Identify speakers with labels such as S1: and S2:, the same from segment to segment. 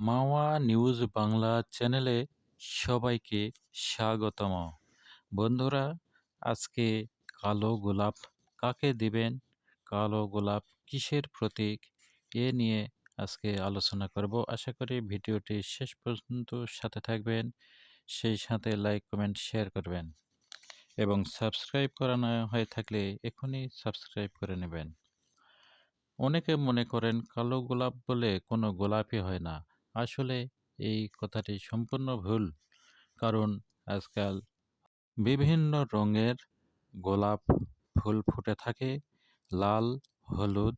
S1: মাওয়া news Bangla চ্যানেলে সবাইকে স্বাগতম। বন্ধুরা, আজকে কালো গোলাপ কাকে দিবেন? কালো গোলাপ কিসের প্রতীক? এ নিয়ে আজকে আলোচনা করব। আশা করি ভিডিওটি শেষ পর্যন্ত সাথে থাকবেন, সেই সাথে লাইক, কমেন্ট, শেয়ার করবেন এবং সাবস্ক্রাইব করা না হয়ে থাকলে এখনই সাবস্ক্রাইব করে নেবেন। অনেকে মনে করেন কালো গোলাপ বলে কোনো গোলাপই হয় না। আসলে এই কথাটি সম্পূর্ণ ভুল। কারণ আজকাল বিভিন্ন রঙের গোলাপ ফুল ফুটে থাকে। লাল, হলুদ,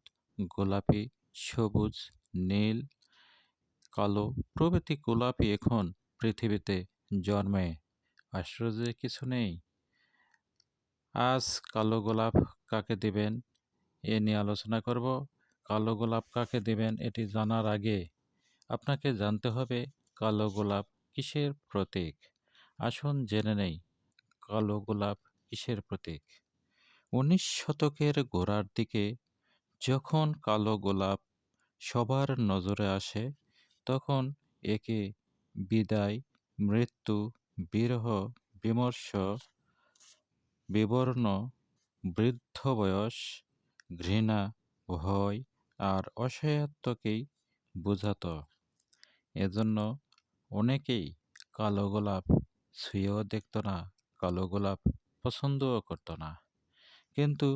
S1: গোলাপি, সবুজ, নীল, কালো প্রভৃতি গোলাপি এখন পৃথিবীতে জন্মে। আশ্চর্যের কিছু নেই। আজ কালো গোলাপ কাকে দিবেন? এ নিয়ে আলোচনা করব। কালো গোলাপ কাকে দিবেন? এটি জানার আগে আপনাকে জানতে হবে কালো গোলাপ কিসের প্রতীক? আসুন জেনে নেই, কালো গোলাপ কিসের প্রতীক? উনিশ শতকের গোড়ার দিকে যখন কালো গোলাপ সবার নজরে আসে, তখন একে বিদায়, মৃত্যু, বিরহ, বিমর্ষ, বিবর্ণ, বৃদ্ধ বয়স, ঘৃণা, ভয় আর অসহায়ত্বকেই বোঝাত। এজন্য অনেকেই কালো গোলাপ ছুঁয়েও দেখত না, কালো গোলাপ পছন্দও করত না। কিন্তু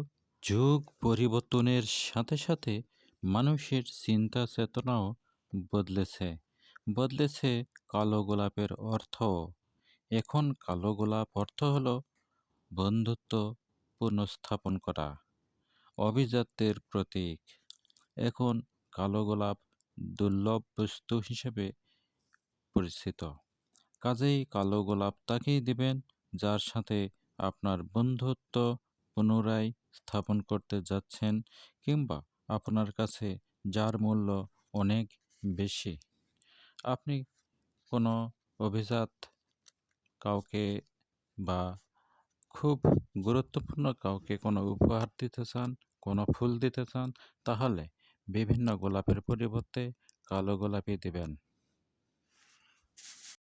S1: যুগ পরিবর্তনের সাথে সাথে মানুষের চিন্তা চেতনাও বদলেছে। বদলেছে কালো গোলাপের অর্থ এখন কালো গোলাপ অর্থ হল বন্ধুত্ব পুনঃস্থাপন করা, অভিজাত্যের প্রতীক। এখন কালো গোলাপ দুর্লভ বস্তু হিসেবে পরিচিত। কাজেই কালো গোলাপ তাকেই দিবেন, যার সাথে আপনার বন্ধুত্ব পুনরায় স্থাপন করতে যাচ্ছেন কিংবা আপনার কাছে যার মূল্য অনেক বেশি। আপনি কোনো অভিজাত কাউকে বা খুব গুরুত্বপূর্ণ কাউকে কোনো উপহার দিতে চান, কোনো ফুল দিতে চান, তাহলে বিভিন্ন গোলাপের পরিবর্তে কালো গোলাপই দেবেন।